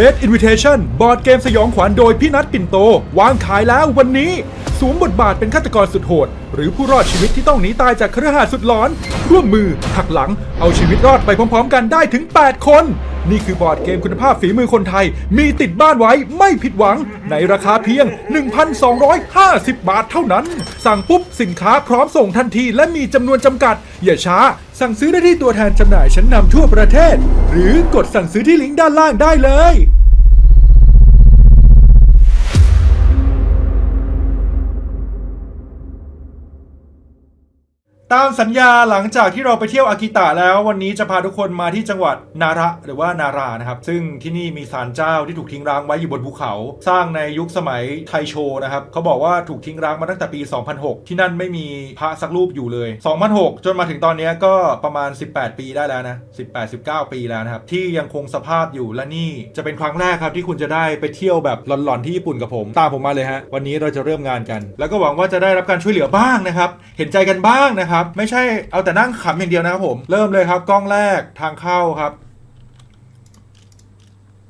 Dead Invitation บอร์ดเกมสยองขวัญโดยพี่นัทปิ่นโต วางขายแล้ววันนี้สวมบทบาทเป็นฆาตกรสุดโหด หรือผู้รอดชีวิตที่ต้องหนีตายจากครือข่ายสุดหลอน ร่วมมือหักหลังเอาชีวิตรอดไปพร้อมๆ กันได้ถึง 8 คน นี่คือบอร์ดเกมคุณภาพฝีมือคนไทย มีติดบ้านไว้ไม่ผิดหวัง ในราคาเพียง 1,250 บาทเท่านั้น สั่งปุ๊บสินค้าพร้อมส่งทันทีและมีจำนวนจำกัด อย่าช้า สั่งซื้อได้ที่ตัวแทนจำหน่ายชั้นนำทั่วประเทศ หรือกดสั่งซื้อที่ลิงก์ด้านล่างได้เลย ตามสัญญาหลังจากที่เราไปเที่ยวอากิตะแล้ววันนี้จะพาทุกคนมาที่จังหวัดนาระหรือว่านารานะครับ ซึ่งที่นี่มีศาลเจ้าที่ถูกทิ้งร้างไว้อยู่บนภูเขา สร้างในยุคสมัยไทโชนะครับเขาบอกว่าถูกทิ้งร้างมาตั้งแต่ปี 2006 ที่นั่นไม่มีพระสักรูปอยู่เลย 2006 จนมาถึงตอนนี้ก็ประมาณ 18 ปีได้แล้วนะ 18-19 ปีแล้วนะครับ ที่ยังคงสภาพอยู่และนี่จะเป็นครั้งแรกครับที่คุณจะได้ไปเที่ยวแบบหลอนๆที่ญี่ปุ่นกับผมตามผมมาเลยฮะวันนี้เราจะเริ่มงานกัน แล้วก็หวังว่าจะได้รับการช่วยเหลือบ้างนะครับเห็นใจกันบ้างนะครับไม่ใช่เอาแต่นั่งขำอย่างเดียวนะครับผม เริ่มเลยครับ กล้องแรกทางเข้าครับ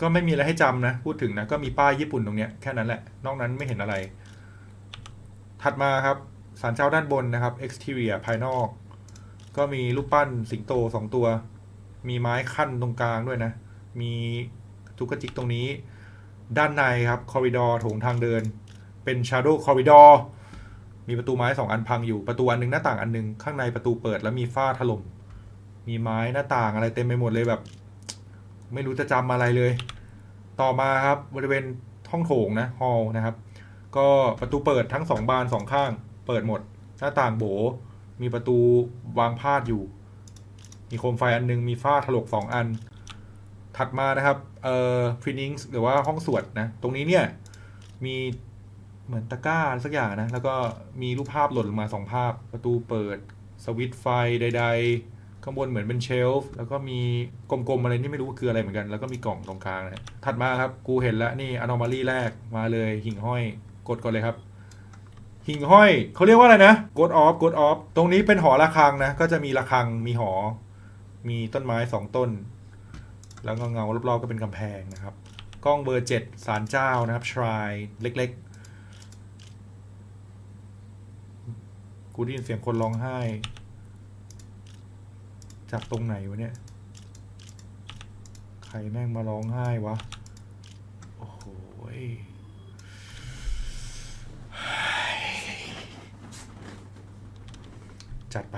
ก็ไม่มีอะไรให้จำนะ พูดถึงนะ ก็มีป้ายญี่ปุ่นตรงเนี้ยแค่นั้นแหละ นอกนั้นไม่เห็นอะไร ถัดมาครับศาลเจ้าด้านบนนะครับ exterior ภายนอก ก็มีรูปปั้นสิงโตสองตัว มีไม้ขั้นตรงกลางด้วยนะ มีทุกกระจิกตรงนี้ ด้านในครับ คอริดอร์โถงทางเดิน เป็น shadow corridor มีประตูไม้สองอันพังอยู่ประตูอันหนึงหน้าต่างอันหนึงข้างในประตูเปิดแล้วมีฝ้าถล่ม มีไม้หน้าต่างอะไรเต็มไปหมดเลยแบบ ไม่รู้จะจำอะไรเลย ต่อมาครับบริเวณห้องโถงนะฮอลนะครับ ก็ประตูเปิดทั้งสองบานสองข้าง เปิดหมด หน้าต่างโบ มีประตูวางพาดอยู่ มีโคมไฟอันหนึงมีฝ้าถลกสองอัน ถัดมานะครับเอ่อพรีนิงส์หรือว่าห้องสวดนะ ตรงนี้เนี่ยมี เหมือนตะกร้าสักอย่างนะ แล้วก็มีรูปภาพหล่นลงมาสองภาพ ประตูเปิด สวิตช์ไฟใด ๆ ข้างบนเหมือนเป็นเชลฟ์แล้วก็มีกลมๆอะไรที่ไม่รู้ว่าคืออะไรเหมือนกัน แล้วก็มีกล่องตรงกลางนะถัดมาครับ กูเห็นแล้วนี่อนอมาลีแรกมาเลยหิ่งห้อย กดก่อนเลยครับหิ่งห้อยเขาเรียกว่าอะไรนะกดออฟกดออฟตรงนี้เป็นหอระฆังนะ ก็จะมีระฆังมีหอ มีต้นไม้สองต้น แล้วก็เงารอบๆก็เป็นกำแพงนะครับ กล้องเบอร์เจ็ดสารเจ้านะครับชรายเล็ก ๆ กูได้ยินเสียงคนร้องไห้ จากตรงไหนวะเนี่ย ใครแม่งมาร้องไห้วะ โอ้โหยจัดไป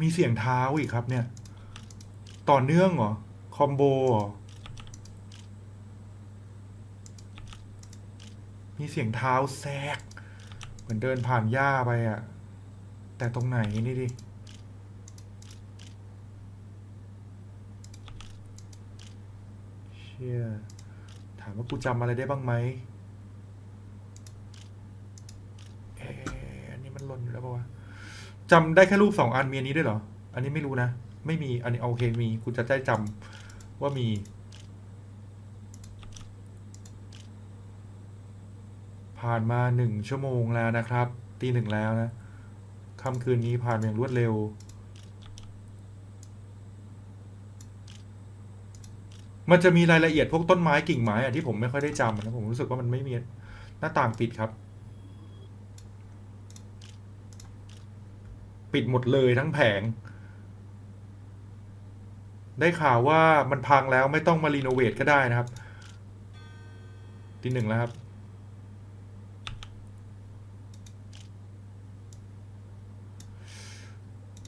มีเสียงเท้าอีกครับเนี่ย ต่อเนื่องเหรอ คอมโบเหรอ มีเสียงเท้าแซก เหมือนเดินผ่านหญ้าไปอะแต่ตรงไหนนี่ดิเชี่ยถามว่ากูจำอะไรได้บ้างไหมเอ๊อันนี้มันหล่นอยู่แล้วปะวะจำได้แค่รูปสองอันมีอันนี้ด้วยเหรอ อันนี้ไม่รู้นะ ไม่มี อันนี้โอเคมี กูจะได้จำว่ามี ผ่านมาหนึ่งชั่วโมงแล้วนะครับ ตีหนึ่งแล้วนะค่ำคืนนี้ผ่านอย่างรวดเร็ว มันจะมีรายละเอียดพวกต้นไม้กิ่งไม้อะที่ผมไม่ค่อยได้จำนะผมรู้สึกว่ามันไม่มีหน้าต่างปิดครับ ปิดหมดเลยทั้งแผง ได้ข่าวว่ามันพังแล้วไม่ต้องมารีโนเวทก็ได้นะครับ ตีหนึ่งแล้วครับ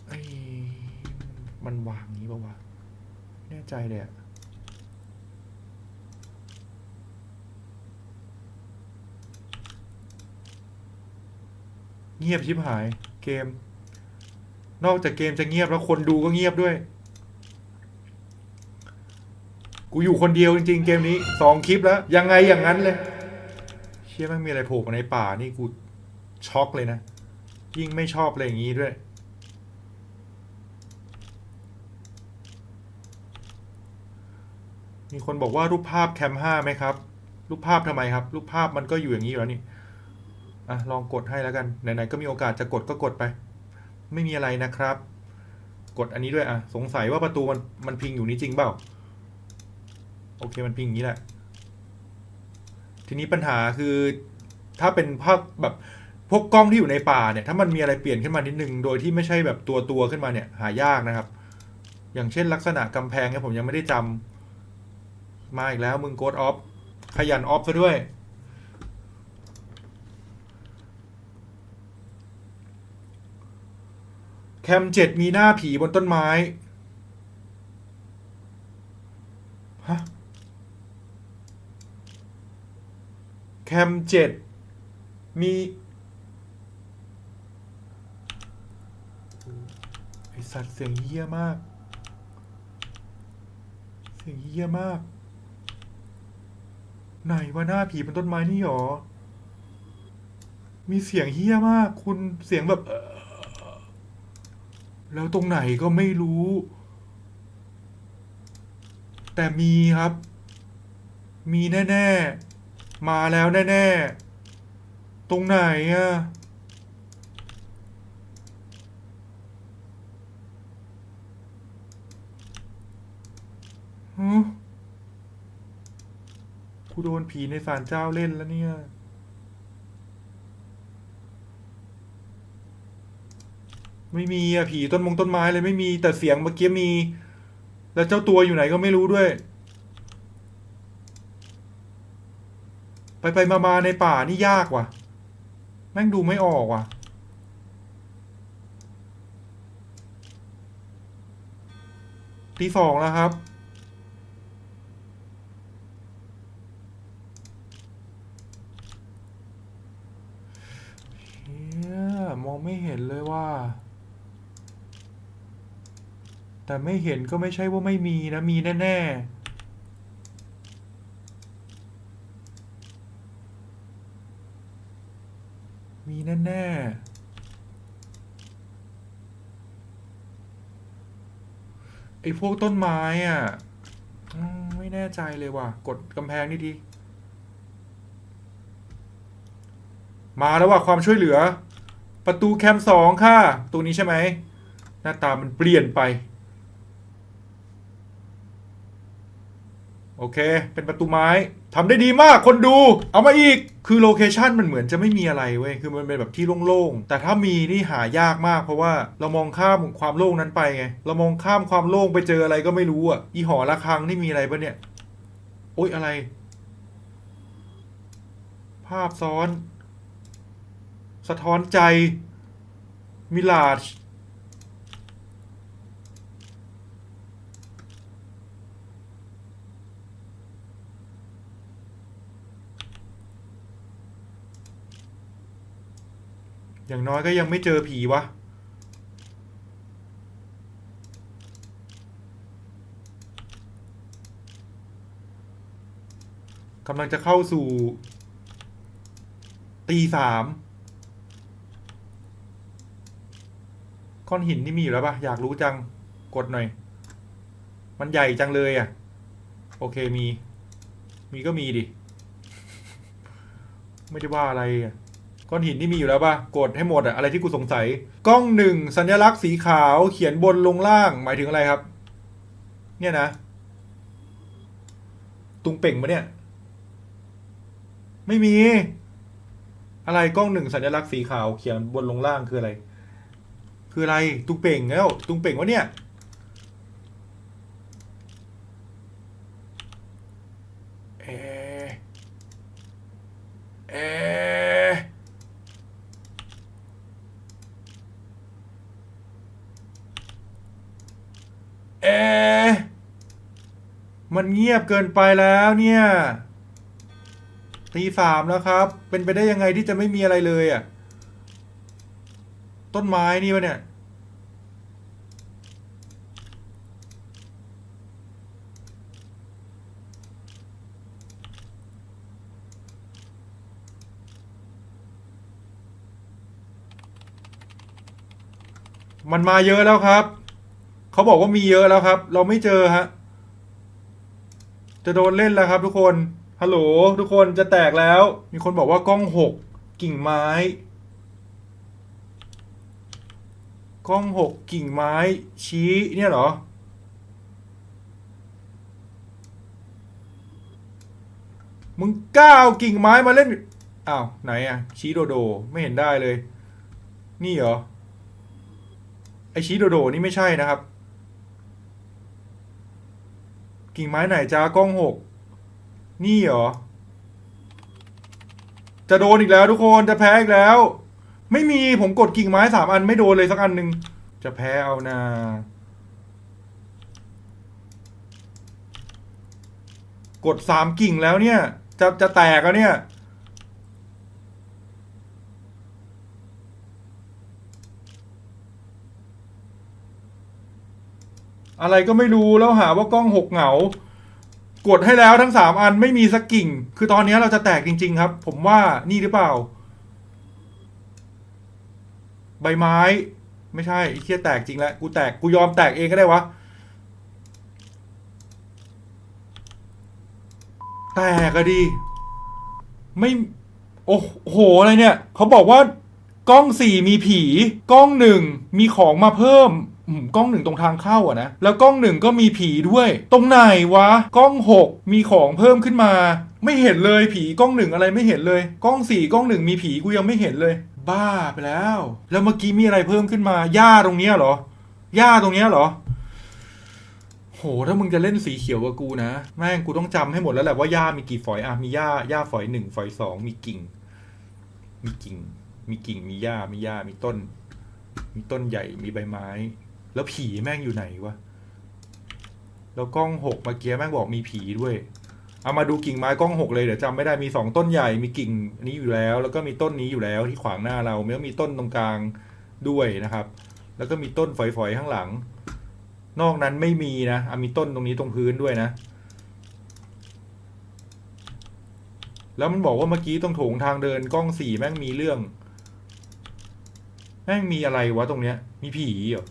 ไอ้ มันวางงี้ป่าวะแน่ใจเลยอะเงียบชิบหาย เกม นอกจากเกมจะเงียบแล้วคนดูก็เงียบด้วย กูอยู่คนเดียวจริงๆ เกมนี้สองคลิปแล้ว ยังไงอย่างนั้นเลย เชื่อม่งมีอะไรโผล่มาในป่านี่กูช็อกเลยนะ ยิ่งไม่ชอบอะไรอย่างนี้ด้วย มีคนบอกว่ารูปภาพแคมห้าไหมครับ รูปภาพทำไมครับ รูปภาพมันก็อยู่อย่างนี้อยู่แล้วนี่อะลองกดให้แล้วกัน ไหนๆ ก็มีโอกาสจะกดก็กดไป ไม่มีอะไรนะครับ กดอันนี้ด้วยอะ สงสัยว่าประตูมันมันพิงอยู่นี้จริงเปล่า โอเคมันพิงอย่างนี้แหละ ทีนี้ปัญหาคือถ้าเป็นภาพแบบพวกกล้องที่อยู่ในป่าเนี่ย ถ้ามันมีอะไรเปลี่ยนขึ้นมานิดนึง โดยที่ไม่ใช่แบบตัวตัวๆขึ้นมาเนี่ย หายากนะครับ อย่างเช่นลักษณะกำแพงเนี่ยผมยังไม่ได้จำ มาอีกแล้วมึงโกดออฟ ขยันออฟซะด้วย แคมเจ็ดมีหน้าผีบนต้นไม้ ฮะ แคมเจ็ดมีไอสัตว์เสียงเฮี้ยมาก เสียงเฮี้ยมาก ไหนว่าหน้าผีบนต้นไม้นี่หรอ มีเสียงเฮี้ยมาก คุณเสียงแบบ แล้วตรงไหนก็ไม่รู้ แต่มีครับ มีแน่ ๆ มาแล้วแน่ ๆ ตรงไหนอะฮะ กูโดนผีในศาลเจ้าเล่นแล้วเนี่ย ไม่มีอะผีต้นมงต้นไม้เลยไม่มีแต่เสียงเมื่อกี้มี แล้วเจ้าตัวอยู่ไหนก็ไม่รู้ด้วย ไปไปมามาในป่านี่ยากว่ะ แม่งดูไม่ออกว่ะตีสองแล้วครับ เฮีย มองไม่เห็นเลยว่า แต่ไม่เห็นก็ไม่ใช่ว่าไม่มีนะ มีแน่ ๆมีแน่ๆไอ้พวกต้นไม้อะไม่แน่ใจเลยว่ะ กดกำแพงนี่ทีมาแล้วว่ะความช่วยเหลือ ประตูแคมสองค่ะตัวนี้ใช่ไหมหน้าตามันเปลี่ยนไป โอเค เป็นประตูไม้ทำได้ดีมากคนดู เอามาอีกคือโลเคชันมันเหมือนจะไม่มีอะไรเว้ยคือมันเป็นแบบที่โล่งๆ แต่ถ้ามีนี่หายากมากเพราะว่าเรามองข้ามความโล่งนั้นไปไง เรามองข้ามความโล่งไปเจออะไรก็ไม่รู้อะอีหอระฆังนี่มีอะไรปะเนี่ย โอ๊ยอะไร ภาพซ้อน สะท้อนใจ มิลาชอย่างน้อยก็ยังไม่เจอผีวะ กำลังจะเข้าสู่ ตีสาม ก้อนหินนี่มีอยู่แล้วปะอยากรู้จังกดหน่อย มันใหญ่จังเลยอะ โอเคมี มีก็มีดิ ไม่ได้ว่าอะไรอะก้อนหินนี่มีอยู่แล้วปะกดให้หมดอะอะไรที่กูสงสัย กล้องหนึ่งสัญลักษณ์สีขาวเขียนบนลงล่าง หมายถึงอะไรครับ เนี่ยนะ ตุงเป่งมะเนี่ย ไม่มี อะไรกล้องหนึ่งสัญลักษณ์สีขาวเขียนบนลงล่างคืออะไร คืออะไรตุงเป่งแล้วตุงเป่งวะเนี่ย เอ เอ เอ มันเงียบเกินไปแล้วเนี่ยตีสามแล้วครับ เป็นไปได้ยังไงที่จะไม่มีอะไรเลยอะ ต้นไม้นี่วะเนี่ย มันมาเยอะแล้วครับ เขาบอกว่ามีเยอะแล้วครับ เราไม่เจอฮะ จะโดนเล่นแล้วครับทุกคน ฮัลโหลทุกคนจะแตกแล้ว มีคนบอกว่ากล้องหกกิ่งไม้ กล้องหกกิ่งไม้ชี้เนี่ยเหรอ มึงกล้าเอากิ่งไม้มาเล่น อ้าว ไหนอะชี้โดโด ไม่เห็นได้เลย นี่เหรอ ไอชี้โดโดนี่ไม่ใช่นะครับ กิ่งไม้ไหนจ้ากล้องหก นี่เหรอ จะโดนอีกแล้วทุกคน จะแพ้อีกแล้ว ไม่มีผมกดกิ่งไม้สามอันไม่โดนเลยสักอันหนึ่งจะแพ้เอานากดสามกิ่งแล้วเนี่ย จะจะแตกแล้วเนี่ย อะไรก็ไม่รู้แล้วหาว่ากล้องหกเหงา กดให้แล้วทั้งสามอันไม่มีสักกิ่ง คือตอนนี้เราจะแตกจริง ๆ ครับ ผมว่านี่หรือเปล่า บไม้ ไม่ใช่ไอ้เคียแตกจริงแล้วกูแตกกูยอมแตกเองก็ได้วะ แตกอะดิไม่ โอ้โห อะไรเนี่ย เขาบอกว่ากล้องสี่มีผี กล้องหนึ่งมีของมาเพิ่มอืมกล้องหนึ่งตรงทางเข้าอะนะ แล้วกล้องหนึ่งก็มีผีด้วย ตรงไหนวะ กล้องหกมีของเพิ่มขึ้นมา ไม่เห็นเลยผีกล้องหนึ่งอะไรไม่เห็นเลย กล้องสี่กล้องหนึ่งมีผีกูยังไม่เห็นเลย บ้าไปแล้ว แล้วเมื่อกี้มีอะไรเพิ่มขึ้นมาหญ้าตรงเนี้ยเหรอหญ้าตรงเนี้ยเหรอ โห ถ้ามึงจะเล่นสีเขียวกับกูนะ แม่งกูต้องจำให้หมดแล้วแหละว่าหญ้ามีกี่ฝอยอะมีหญ้าหญ้าฝอยหนึ่งฝอยสองมีกิ่ง มีกิ่ง มีกิ่งมีหญ้ามีหญ้ามีต้น มีต้นใหญ่มีใบไม้ แล้วผีแม่งอยู่ไหนวะแล้วกล้องหกเมื่อกี้แม่งบอกมีผีด้วย เอามาดูกิ่งไม้กล้องหกเลยเดี๋ยวจำไม่ได้มีสองต้นใหญ่มีกิ่งนี้อยู่แล้ว แล้วก็มีต้นนี้อยู่แล้วที่ขวางหน้าเราแล้วมีต้นตรงกลางด้วยนะครับ แล้วก็มีต้นฝอยๆข้างหลัง นอกนั้นไม่มีนะอะมีต้นตรงนี้ตรงพื้นด้วยนะ แล้วมันบอกว่าเมื่อกี้ตรงโถงทางเดินกล้องสี่แม่งมีเรื่อง แม่งมีอะไรวะตรงเนี้ย มีผีเหรอ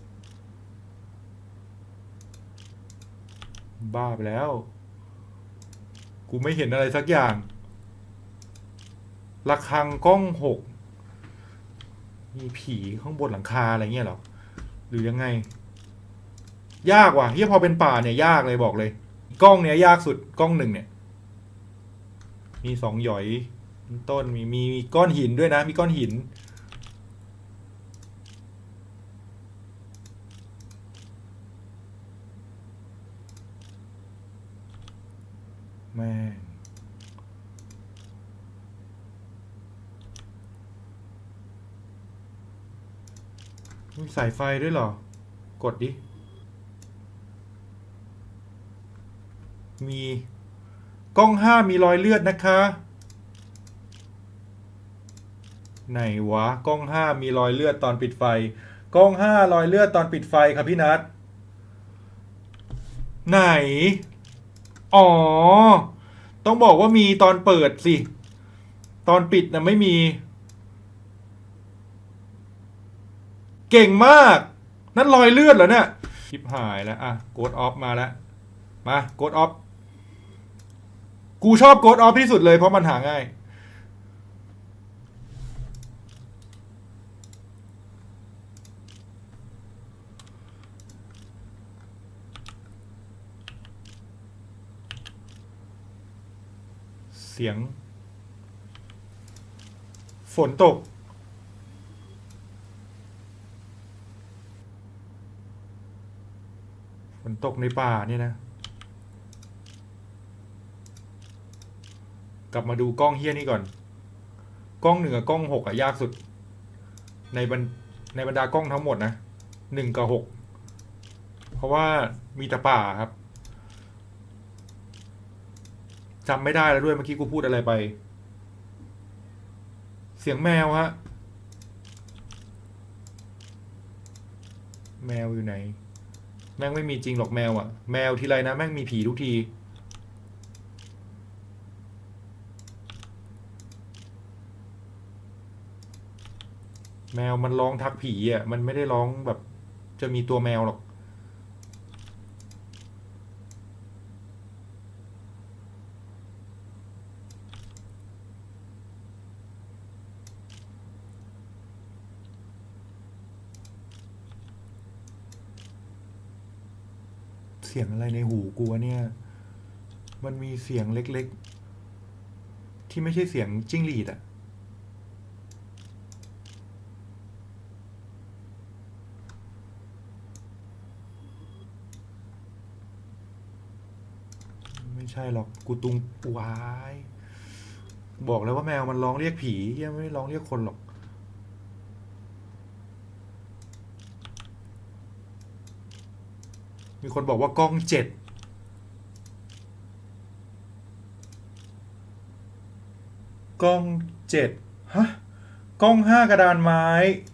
บ้าไปแล้ว กูไม่เห็นอะไรสักอย่างระฆังกล้องหก มีผีข้างบนหลังคาอะไรเงี้ยหรอ หรือยังไง ยากว่ะเฮียพอเป็นป่าเนี่ยยากเลยบอกเลย กล้องเนี้ยยากสุดกล้องหนึ่งเนี่ย มีสองหยอยต้นมีมีก้อนหินด้วยนะ มีก้อนหิน ม่งมีสายไฟด้วยเหรอ กดดิ มีกล้องห้ามีรอยเลือดนะคะ ไหนวะกล้องห้ามีรอยเลือดตอนปิดไฟ กล้องห้ารอยเลือดตอนปิดไฟครับพี่นัทไหน อ๋อ ต้องบอกว่ามีตอนเปิดสิ ตอนปิดนะไม่มี เก่งมาก นั่นรอยเลือดเหรอเนี่ยคลิปหายแล้ว อะโกดออฟมาแล้ว มาโกดออฟกูชอบโกดออฟที่สุดเลยเพราะมันหาง่าย เสียง ฝนตก ฝนตกในป่าเนี่ยนะ กลับมาดูกล้องเฮี้ยนี่ก่อน กล้องหนึ่งกับกล้องหกอะยากสุด ในบรรในบรรดากล้องทั้งหมดนะหนึ่งกับหกเพราะว่ามีแต่ป่าครับ จำไม่ได้แล้วด้วยเมื่อกี้กูพูดอะไรไป เสียงแมวฮะ แมวอยู่ไหน แม่งไม่มีจริงหรอกแมวอะแมวทีไรนะ แม่งมีผีทุกที แมวมันร้องทักผีอะ มันไม่ได้ร้องแบบ จะมีตัวแมวหรอก สียงอะไรในหูกูวะเนี่ย มันมีเสียงเล็กๆ ที่ไม่ใช่เสียงจิ้งหรีดอะไม่ใช่หรอก กูตุงวาย บอกแล้วว่าแมวมันร้องเรียกผียังไม่ร้องเรียกคนหรอก มีคนบอกว่ากล้องเจ็ดกล้องเจ็ดฮะกล้องห้ากระดานไม้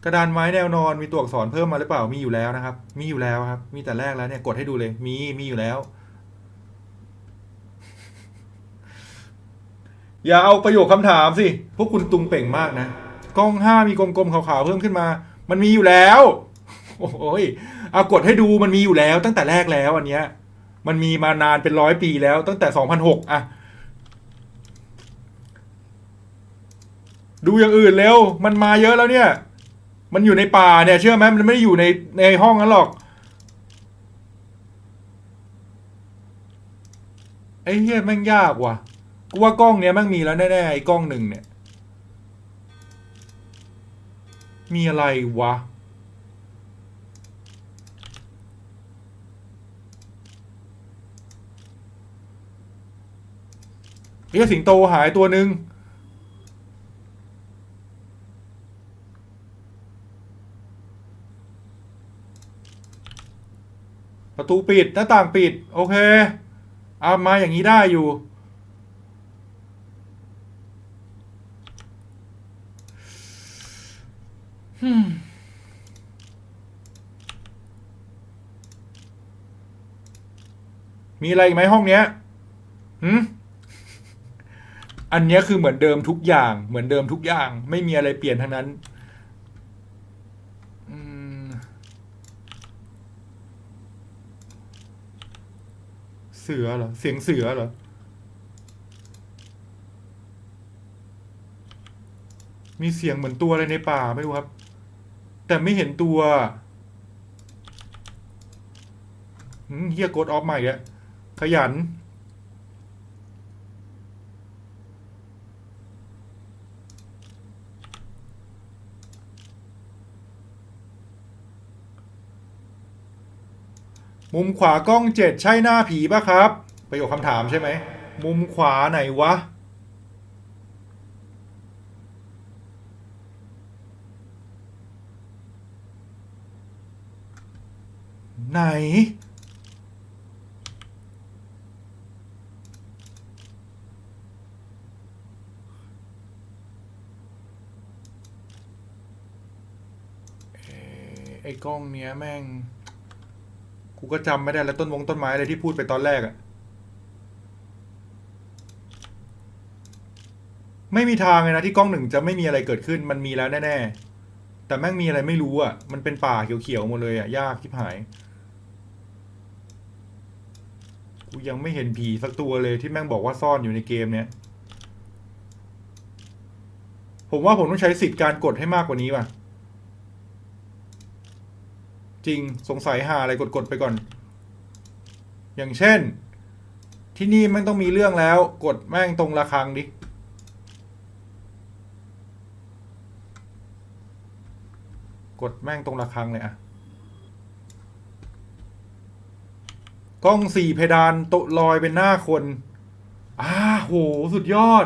กระดานไม้แนวนอนมีตัวอักษรเพิ่มมาหรือเปล่ามีอยู่แล้วนะครับ มีอยู่แล้วครับ มีแต่แรกแล้วเนี่ยกดให้ดูเลยมีมีอยู่แล้ว อย่าเอาประโยคคำถามสิพวกคุณตุงเป่งมากนะกล้องห้ามีกลมๆขาวๆเพิ่มขึ้นมา มันมีอยู่แล้ว โอ้ย เอากดให้ดูมันมีอยู่แล้วตั้งแต่แรกแล้วอันเนี้ย มันมีมานานเป็นร้อยปีแล้ว ตั้งแต่สองพันหกอะดูอย่างอื่นเร็ว มันมาเยอะแล้วเนี่ย มันอยู่ในป่าเนี่ย เชื่อไหมมันไม่ได้อยู่ในในห้องนั้นหรอกไอ้เหี้ยแม่งยากว่ะ กูว่ากล้องเนี้ยแม่งมีแล้วแน่ๆไอ้กล้องหนึ่งเนี่ย มีอะไรวะ เฮ้ยสิงโตหายตัวหนึ่งประตูปิดหน้าต่างปิด โอเคเอามาอย่างนี้ได้อยู่อืมมีอะไรอีกไหมห้องเนี้ยหืม อันนี้คือเหมือนเดิมทุกอย่าง เหมือนเดิมทุกอย่าง ไม่มีอะไรเปลี่ยนทั้งนั้นเสือเหรอ เสียงเสือเหรอ มีเสียงเหมือนตัวอะไรในป่าไม่รู้ครับ แต่ไม่เห็นตัวเฮียกดออฟใหม่อะขยัน มุมขวากล้องเจ็ดใช่หน้าผีปะครับ ประโยคคำถามใช่ไหม มุมขวาไหนวะ ไหน ไอ้กล้องเนี้ยแม่ง กูก็จำไม่ได้แล้วต้นวงต้นไม้อะไรที่พูดไปตอนแรกอะไม่มีทางเลยนะที่กล้องหนึ่งจะไม่มีอะไรเกิดขึ้นมันมีแล้วแน่ๆ แต่แม่งมีอะไรไม่รู้อะมันเป็นป่าเขียวๆหมดเลยอะยากทิบหาย กูยังไม่เห็นผีสักตัวเลยที่แม่งบอกว่าซ่อนอยู่ในเกมเนี้ย ผมว่าผมต้องใช้สิทธิ์การกดให้มากกว่านี้ว่ะ จริงสงสัยหาอะไรกดๆไปก่อน อย่างเช่น ที่นี่แม่งต้องมีเรื่องแล้ว กดแม่งตรงระฆังดิกดแม่งตรงระฆังเลยอะกล้องสี่เพดานโตลอยเป็นหน้าคนอ้าโห สุดยอด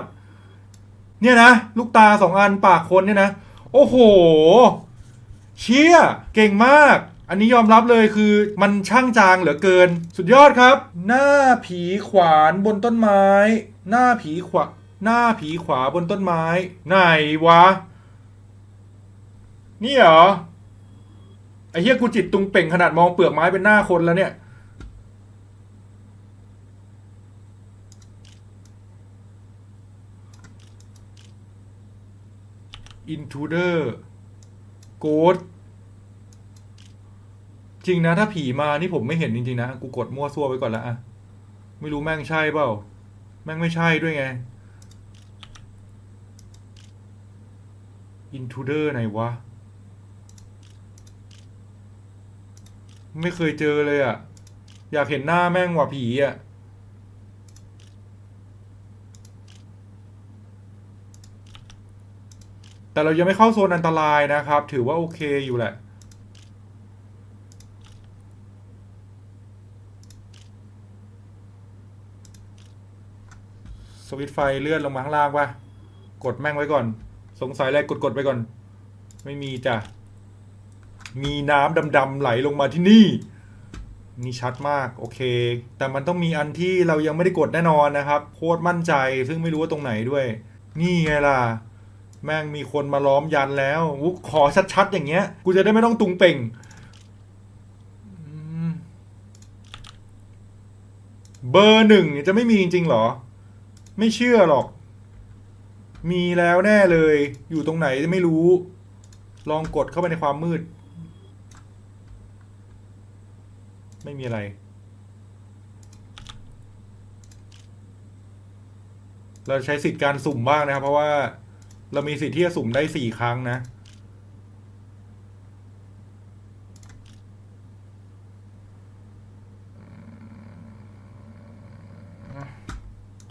เนี่ยนะ ลูกตาสองอันปากคนเนี่ยนะ โอ้โห เชี่ย เก่งมาก อันนี้ยอมรับเลยคือมันช่างจางเหลือเกิน สุดยอดครับ หน้าผีขวานบนต้นไม้ หน้าผีขวาหน้าผีขวาบนต้นไม้ ไหนวะ นี่เหรอไอ้เฮียกูจิตตุงเป่งขนาดมองเปลือกไม้เป็นหน้าคนแล้วเนี่ย intruder ghost จริงนะ ถ้าผีมานี่ผมไม่เห็นจริงๆนะ กูกดมั่วซั่วไว้ก่อนล้วอะไม่รู้แม่งใช่เปล่า แม่งไม่ใช่ด้วยไง intruder ไหนวะ ไม่เคยเจอเลยอะอยากเห็นหน้าแม่งว่ะผีอะแต่เรายังไม่เข้าโซนอันตรายนะครับ ถือว่าโอเคอยู่แหละ วิตไฟเลื่อนลงมาข้างล่างปะกดแม่งไว้ก่อน สงสัยอะไรกดกดไปก่อน ไม่มีจ้ะ มีน้ำดำๆไหลลงมาที่นี่นี่ชัดมากโอเค แต่มันต้องมีอันที่เรายังไม่ได้กดแน่นอนนะครับ โคตรมั่นใจซึ่งไม่รู้ว่าตรงไหนด้วย นี่ไงล่ะ แม่งมีคนมาล้อมยันแล้วุขอชัดๆอย่างเงี้ย กูจะได้ไม่ต้องตุงเป่งเบอร์หนึ่งจะไม่มีจริงๆหรอ ไม่เชื่อหรอก มีแล้วแน่เลย อยู่ตรงไหนไม่รู้ ลองกดเข้าไปในความมืด ไม่มีอะไร เราใช้สิทธิ์การสุ่มบ้างนะครับ เพราะว่าเรามีสิทธิ์ที่จะสุ่มได้สี่ครั้งนะ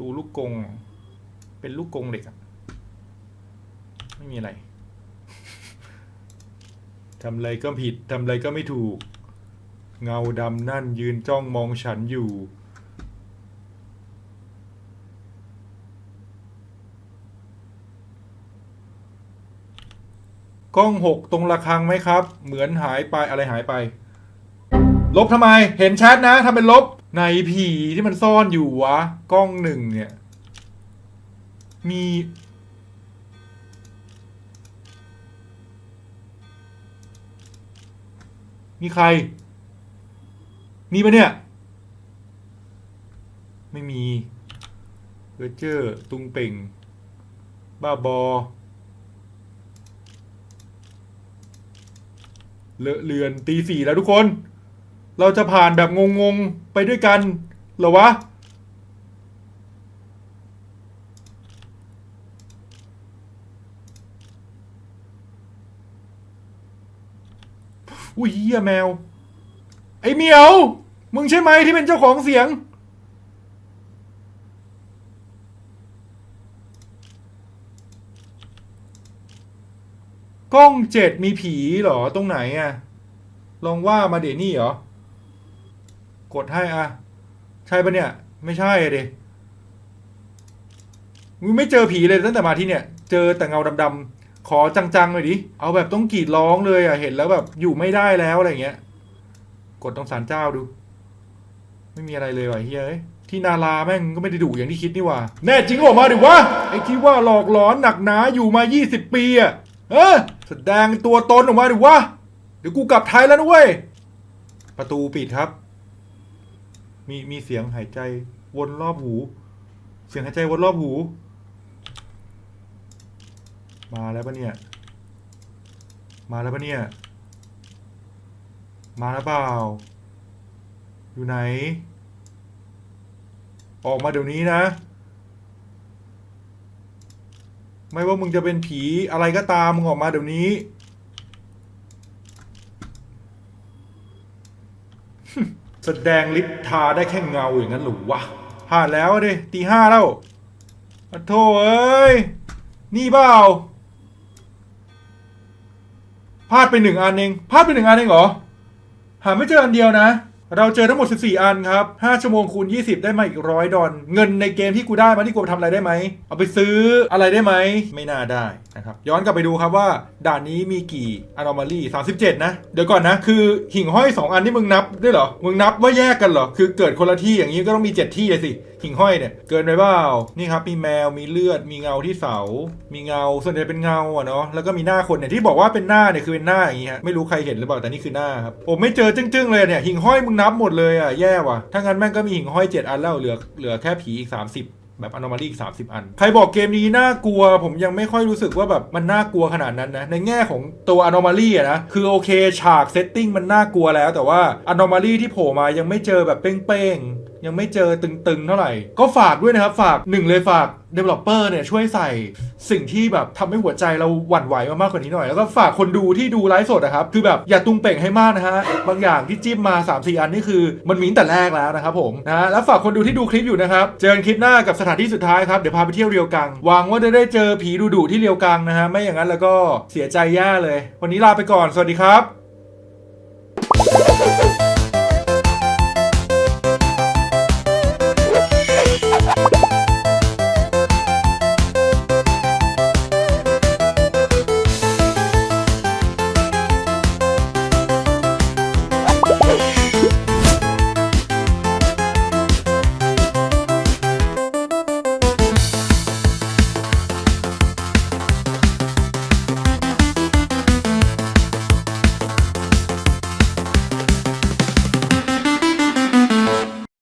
ูลูกกง เป็นลูกกงเหล็กอะไม่มีอะไรทำอะไรก็ผิดทำอะไรก็ไม่ถูก เงาดำนั่นยืนจ้องมองฉันอยู่ กล้องหกตรงระฆังไหมครับ เหมือนหายไปอะไรหายไป ลบทำไม เห็นแชทนะทำเป็นลบในผีที่มันซ่อนอยู่วะ กล้องหนึ่งเนี่ย มี มีใคร มีปะเนี่ย ไม่มีเวอร์เจอร์ ตุงเป่ง บ้าบอ เลอะเลือนตีสี่แล้วทุกคน เราจะผ่านแบบงงๆ ไปด้วยกันเหรอวะ อุ้ยเหี้ยแมว ไอเมียว มึงใช่ไหมที่เป็นเจ้าของเสียง กล้องเจ็ดมีผีเหรอ ตรงไหนอะลองว่ามาเดี๋ยวนี่เหรอ กดให้อะ ใช่ปะเนี่ย ไม่ใช่เดมึงไม่เจอผีเลยตั้งแต่มาที่เนี่ย เจอแต่เงาดำๆขอจังๆหน่อยดิ เอาแบบต้องกรีดร้องเลยอะ เห็นแล้วแบบอยู่ไม่ได้แล้วอะไรเงี้ย กดตรงสารเจ้าดู ไม่มีอะไรเลยว่ะเฮ้ยที่นาราแม่งก็ไม่ได้ดุอย่างที่คิดนี่ว่า แน่จริงก็ออกมาดิวะไอ้ที่ว่าหลอกหลอนหนักหนาอยู่มา 20 ปีอะเออแสดงตัวตนออกมาดิวะเดี๋ยวกูกลับไทยแล้วนะเว้ยประตูปิดครับ มีมีเสียงหายใจวนรอบหู เสียงหายใจวนรอบหู มาแล้วปะเนี่ย มาแล้วปะเนี่ย มาแล้วเปล่า อยู่ไหน ออกมาเดี๋ยวนี้นะ ไม่ว่ามึงจะเป็นผีอะไรก็ตามมึงออกมาเดี๋ยวนี้ แสดงลิฟทาได้แค่เงาอย่างนั้นหรือวะผ่านแล้วดิตีห้าแล้วอโธ่เอ้ย นี่เปล่าพลาดไปหนึ่งอันเองพลาดไปหนึ่งอันเองเหรอ หาไม่เจออันเดียวนะ เราเจอทั้งหมด 14 อันครับ 5 ชั่วโมงคูณ 20 ได้มาอีกร้อยดอลเงินในเกมที่กูได้มาที่กูไปทำอะไรได้ไหม เอาไปซื้ออะไรได้ไหม ไม่น่าได้นะครับ ย้อนกลับไปดูครับว่า ด่านนี้มีกี่ anomaly 37 นะ เดี๋ยวก่อนนะ คือหิ่งห้อย 2 อันที่มึงนับด้วยเหรอ มึงนับว่าแยกกันเหรอ คือเกิดคนละที่อย่างนี้ก็ต้องมี 7 ที่เลยสิ หิ่งห้อยเนี่ย เกินไปเปล่า นี่ครับ มีแมว มีเลือด มีเงาที่เสา มีเงา ส่วนใหญ่เป็นเงาอะเนาะ แล้วก็มีหน้าคนเนี่ยที่บอกว่าเป็นหน้าเนี่ยคือเป็นหน้าอย่างงี้ฮะ ไม่รู้ใครเห็นหรือเปล่าแต่นี่คือหน้าครับผมไม่เจอจึ้งๆเลยเนี่ยหิ่งห้อยมึงนับหมดเลยอะ แย่ว่ะ ถ้างั้นแม่งก็มีหิ่งห้อย7อันแล้วเหลือเหลือแค่ผีอีก30แบบอนอมาลีอีก30อัน ใครบอกเกมนี้น่ากลัว ผมยังไม่ค่อยรู้สึกว่าแบบมันน่ากลัวขนาดนั้นนะ ในแง่ของตัวอนอมาลีอะนะ คือโอเคฉากเซตติ้งมันน่ากลัวแล้ว แต่ว่าอนอมาลีที่โผล่มายังไม่เจอแบบเป้งๆ ยังไม่เจอตึงๆ เท่าไหร่ ก็ฝากด้วยนะครับ ฝากหนึ่งเลยฝาก developer เนี่ยช่วยใส่สิ่งที่แบบทำให้หัวใจเราหวั่นไหวมามากกว่านี้หน่อย แล้วก็ฝากคนดูที่ดูไลฟ์สดนะครับ คือแบบอย่าตุงเป่งให้มากนะฮะ บางอย่างที่จิ้มมา 3 4 อันนี่คือมันมีแต่แรกแล้วนะครับผมนะฮะแล้วฝากคนดูที่ดูคลิปอยู่นะครับ เจอกันคลิปหน้ากับสถานที่สุดท้ายครับ เดี๋ยวพาไปเที่ยวเรียวกังหวังว่าจะได้เจอผีดุๆที่เรียวกังนะฮะไม่อย่างนั้นแล้วก็เสียใจแย่เลย วันนี้ลาไปก่อนสวัสดีครับ